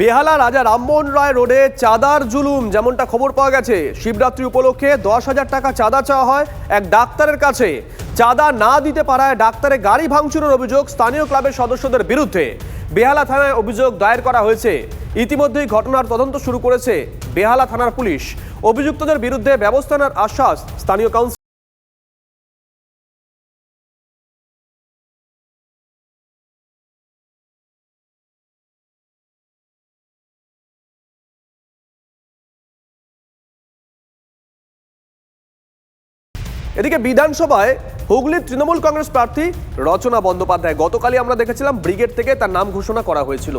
বেহালা রাজা রামমোহন রায় রোডে চাঁদার জুলুম, যেমনটা খবর পাওয়া গেছে। শিবরাত্রি উপলক্ষে দশ হাজার টাকা চাঁদা চাওয়া হয় এক ডাক্তারের কাছে। চাঁদা না দিতে পারায় ডাক্তারের গাড়ি ভাঙচুরের অভিযোগ স্থানীয় ক্লাবের সদস্যদের বিরুদ্ধে। বেহালা থানায় অভিযোগ দায়ের করা হয়েছে। ইতিমধ্যেই ঘটনার তদন্ত শুরু করেছে বেহালা থানার পুলিশ। অভিযুক্তদের বিরুদ্ধে ব্যবস্থা নেওয়ার আশ্বাস স্থানীয় কাউন্সিল এদিকে বিধানসভায় হুগলির তৃণমূল কংগ্রেস প্রার্থী রচনা বন্দ্যোপাধ্যায়, গতকালই আমরা দেখেছিলাম ব্রিগেড থেকে তার নাম ঘোষণা করা হয়েছিল।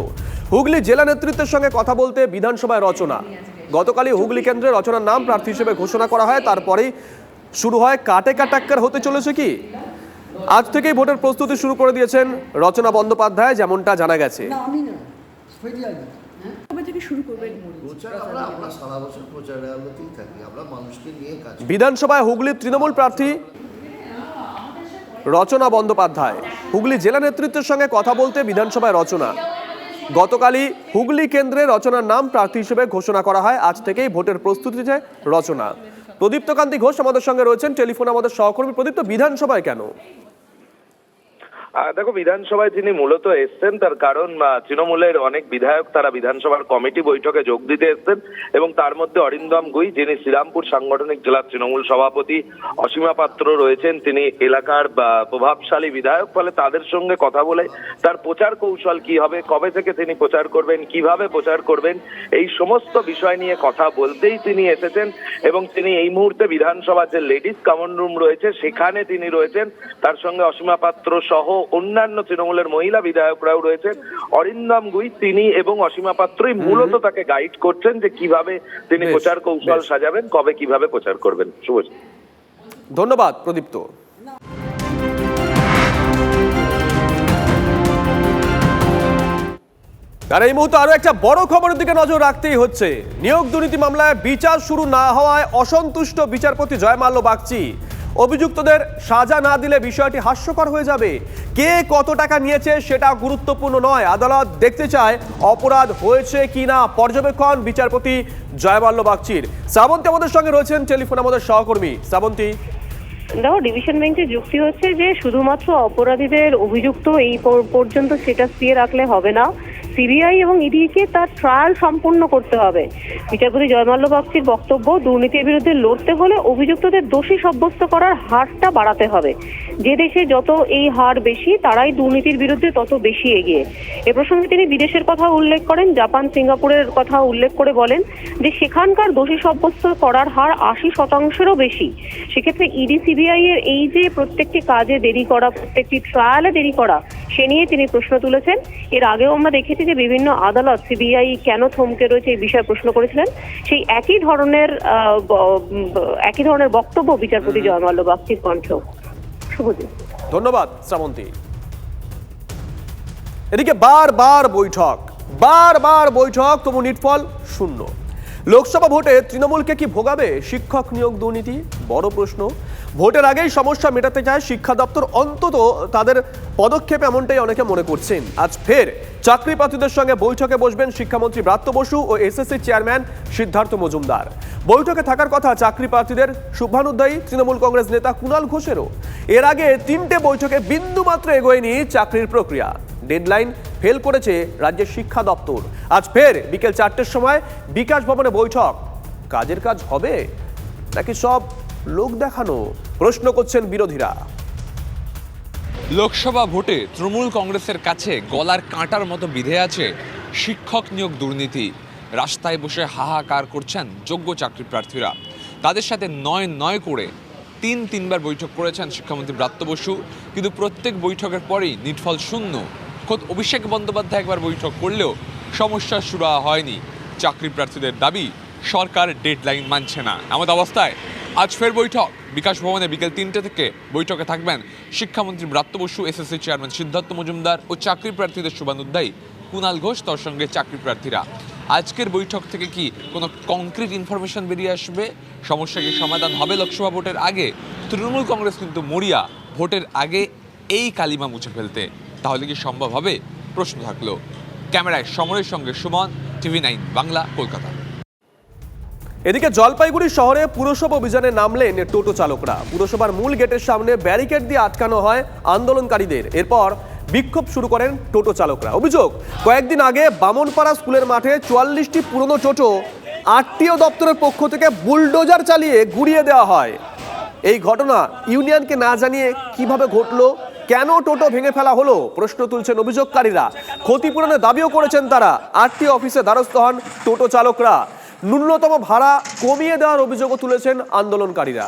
হুগলি জেলা নেতৃত্বের সঙ্গে কথা বলতে বিধানসভায় রচনা। গতকালই হুগলি কেন্দ্রে রচনার নাম প্রার্থী হিসেবে ঘোষণা করা হয়, তারপরেই শুরু হয় কাটে কাটাক্কার হতে চলেছে কি? আজ থেকেই ভোটের প্রস্তুতি শুরু করে দিয়েছেন রচনা বন্দ্যোপাধ্যায়, যেমনটা জানা গেছে। কবে থেকে শুরু করবেন? আমরা আমরা সারা বছর প্রচারের আলোতেই থাকি আমরা মানুষকে নিয়ে কাজ বিধানসভায় হুগলির তৃণমূল প্রার্থী রচনা বন্দ্যোপাধ্যায়। হুগলি জেলা নেতৃত্বের সঙ্গে কথা বলতে বিধানসভায় রচনা। গতকালই হুগলি কেন্দ্রে রচনার নাম প্রার্থী হিসেবে ঘোষণা করা হয়। আজ থেকেই ভোটের প্রস্তুতিতে রচনা। প্রদীপ্ত কান্তি ঘোষ আমাদের সঙ্গে রয়েছেন। টেলিফোন আমাদের সহকর্মী প্রদীপ্ত বিধানসভায় কেন? দেখো, বিধানসভায় তিনি মূলত এসছেন, তার কারণ তৃণমূলের অনেক বিধায়ক তারা বিধানসভার কমিটি বৈঠকে যোগ দিতে এসছেন এবং তার মধ্যে অরিন্দম গুই, যিনি শ্রীরামপুর সাংগঠনিক জেলার তৃণমূল সভাপতি অসীমা পাত্র রয়েছেন, তিনি এলাকার প্রভাবশালী বিধায়ক, ফলে তাদের সঙ্গে কথা বলে তার প্রচার কৌশল কি হবে, কবে থেকে তিনি প্রচার করবেন, কীভাবে প্রচার করবেন, এই সমস্ত বিষয় নিয়ে কথা বলতেই তিনি এসেছেন এবং তিনি এই মুহূর্তে বিধানসভার যে লেডিস কমন রুম রয়েছে, সেখানে তিনি রয়েছেন। তার সঙ্গে অসীমা পাত্র সহ অন্যান্য তৃণমূলের মহিলা বিধায়করাও রয়েছেন। অরিন্দম গুই তিনি এবং অসীমা পাত্রই মূলত তাকে গাইড করছেন যে কীভাবে তিনি প্রচার কৌশল সাজাবেন কবে কীভাবে প্রচার করবেন। শুভ ধন্যবাদ প্রদীপ্ত। আর এই মুহূর্তে আরও একটা বড় খবরের দিকে নজর রাখতেই হচ্ছে। নিয়োগ দুর্নীতি মামলায় বিচার শুরু না হওয়ায় অসন্তুষ্ট বিচারপতি জয়মাল্য বাগচি। অভিযুক্তদের সাজা না দিলে বিষয়টি হাস্যকর হয়ে যাবে। কে কত টাকা নিয়েছে সেটা গুরুত্বপূর্ণ নয়। আদালত দেখতে চায় অপরাধ হয়েছে কিনা। পর্যবেক্ষণ বিচারপতি জয়মাল্য বাগচির। শ্রাবন্তী আমাদের সঙ্গে রয়েছেন, টেলিফোন আমাদের সহকর্মী। শ্রাবন্তী। দেখো, ডিভিশন বেঞ্চের যুক্তি হচ্ছে যে শুধুমাত্র অপরাধীদের অভিযুক্ত এই পর্যন্ত স্টেটাস দিয়ে রাখলে হবে না। সিবিআই এবং ইডিকে তার ট্রায়াল সম্পূর্ণ করতে হবে। বিচারপতি জয়মাল্য বাগচির বক্তব্য, দুর্নীতির বিরুদ্ধে লড়তে হলে অভিযুক্তদের দোষী সাব্যস্ত করার হারটা বাড়াতে হবে। যে দেশে যত এই হার বেশি, তারাই দুর্নীতির বিরুদ্ধে তত বেশি এগিয়ে। এ প্রসঙ্গে তিনি বিদেশের কথা উল্লেখ করেন, জাপান, সিঙ্গাপুরের কথা উল্লেখ করে বলেন যে সেখানকার দোষী সাব্যস্ত করার হার আশি শতাংশেরও বেশি। সেক্ষেত্রে ইডি, সিবিআই এর এই যে প্রত্যেকটি কাজে দেরি করা, প্রত্যেকটি ট্রায়ালে দেরি করা সে নিয়ে তিনি প্রশ্ন তুলেছেন। এর আগেও আমরা দেখেছি যে বিভিন্ন আদালত সিবিআই কেন থমকে রয়েছে এই বিষয়ে প্রশ্ন করেছিলেন। সেই একই ধরনের একই ধরনের বক্তব্য বিচারপতি জয়মাল্য বাগচির কণ্ঠ। শুভদিন ধন্যবাদ শ্রাবন্তী। এদিকে বারবার বৈঠক বারবার বৈঠক তবু নিটফল শূন্য। লোকসভা ভোটে তৃণমূলকে কি ভোগাবে? শিক্ষক নিয়োগ দুর্নীতি? বড় প্রশ্ন। ভোটের আগেই সমস্যা মেটাতে চায় শিক্ষা দপ্তর। অন্তত তাদের পদক্ষেপ এমনটাই অনেকে মনে করছেন। আজ ফের চাকরি প্রার্থীদের সঙ্গে বৈঠকে বসবেন শিক্ষামন্ত্রী ব্রাত্য বসু ও এসএসসি চেয়ারম্যান সিদ্ধার্থ মজুমদার। বৈঠকে থাকার কথা চাকরি প্রার্থীদের শুভানুদ্দায়ী তৃণমূল কংগ্রেস নেতা কুণাল ঘোষেরও। এর আগে তিনটে বৈঠকে বিন্দুমাত্র এগোয়নি চাকরির প্রক্রিয়া। ডেডলাইন ফেল করেছে রাজ্যের শিক্ষা দপ্তর। আজ ফের বিকেল চারটের সময় বিকাশ ভবনে বৈঠক। কাজের কাজ হবে? নাকি সব লোক দেখানো? প্রশ্ন করছেন বিরোধীরা। লোকসভা ভোটে তৃণমূল কংগ্রেসের কাছে গলার কাঁটার মতো বিধে আছে শিক্ষক নিয়োগ দুর্নীতি। রাস্তায় বসে হাহাকার করছেন যোগ্য চাকরি প্রার্থীরা। তাদের সাথে নয় নয় করে তিন তিনবার বৈঠক করেছেন শিক্ষামন্ত্রী ব্রাত্য বসু। কিন্তু প্রত্যেক বৈঠকের পরেই নিটফল শূন্য। খোদ অভিষেক বন্দ্যোপাধ্যায় একবার বৈঠক করলেও সমস্যা শুরু হয়নি। চাকরি প্রার্থীদের দাবি, সরকার ডেডলাইন মানছে না। এমন অবস্থায় আজ ফের বৈঠক। বিকাশ ভবনে বিকেল তিনটে থেকে বৈঠকে থাকবেন শিক্ষামন্ত্রী ব্রাত্য বসু, এসএসসি চেয়ারম্যান সিদ্ধার্থ মজুমদার ও চাকরি প্রার্থীদের শুভানুদ্দায়ী কুণাল ঘোষ তার সঙ্গে চাকরি প্রার্থীরা। আজকের বৈঠক থেকে কি কোনো কংক্রিট ইনফরমেশন বেরিয়ে আসবে? সমস্যা কি সমাধান হবে লোকসভা ভোটের আগে? তৃণমূল কংগ্রেস কিন্তু মরিয়া ভোটের আগে এই কালিমা মুছে ফেলতে তাহলে কি সম্ভব হবে? প্রশ্ন থাকল, ক্যামেরায় সমরের সঙ্গে সুমন, টিভি নাইন বাংলা, কলকাতা। এদিকে জলপাইগুড়ি শহরে পুরসভা অভিযানে নামলেন টোটো চালকরা। পুরসভার মূল গেটের সামনে ব্যারিকেড দিয়ে আটকানো হয় আন্দোলনকারীদের। এরপর বিক্ষোভ শুরু করেন টোটো চালকরা। অভিযোগ, কয়েকদিন আগে বামনপাড়া স্কুলের মাঠে চুয়াল্লিশটি পুরনো টোটো আরটিও দপ্তরের পক্ষ থেকে বুলডোজার চালিয়ে গুড়িয়ে দেওয়া হয়। এই ঘটনা ইউনিয়নকে না জানিয়ে কীভাবে ঘটলো? কেন টোটো ভেঙে ফেলা হলো? প্রশ্ন তুলছেন অভিযোগকারীরা। ক্ষতিপূরণের দাবিও করেছেন তারা। আটটি অফিসে দ্বারস্থ হন টোটো চালকরা। ন্যূনতম ভাড়া কমিয়ে দেওয়ার অভিযোগও তুলেছেন আন্দোলনকারীরা।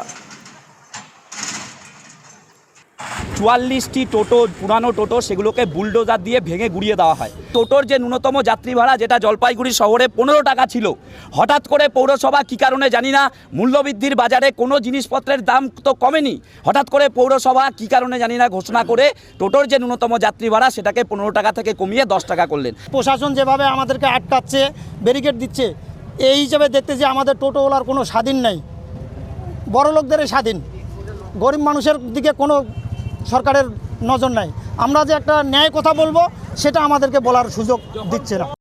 চুয়াল্লিশটি টোটো, পুরানো টোটো সেগুলোকে বুলডোজার দিয়ে ভেঙে গুড়িয়ে দেওয়া হয়। টোটোর যে ন্যূনতম যাত্রী ভাড়া, যেটা জলপাইগুড়ি শহরে পনেরো টাকা ছিল। হঠাৎ করে পৌরসভা কী কারণে জানি না, মূল্যবৃদ্ধির বাজারে কোনো জিনিসপত্রের দাম তো কমেনি। হঠাৎ করে পৌরসভা কী কারণে জানি না ঘোষণা করে টোটোর যে ন্যূনতম যাত্রী ভাড়া, সেটাকে পনেরো টাকা থেকে কমিয়ে দশ টাকা করলেন। প্রশাসন যেভাবে আমাদেরকে আটকাচ্ছে ব্যারিকেড দিচ্ছে, এই হিসেবে দেখতে যে আমাদের টোটোওয়ালার কোনো স্বাধীন নেই। বড় স্বাধীন। গরিব মানুষের দিকে কোনো সরকারের নজর নাই। আমরা যে একটা ন্যায় কথা বলব, সেটা আমাদেরকে বলার সুযোগ দিচ্ছে না।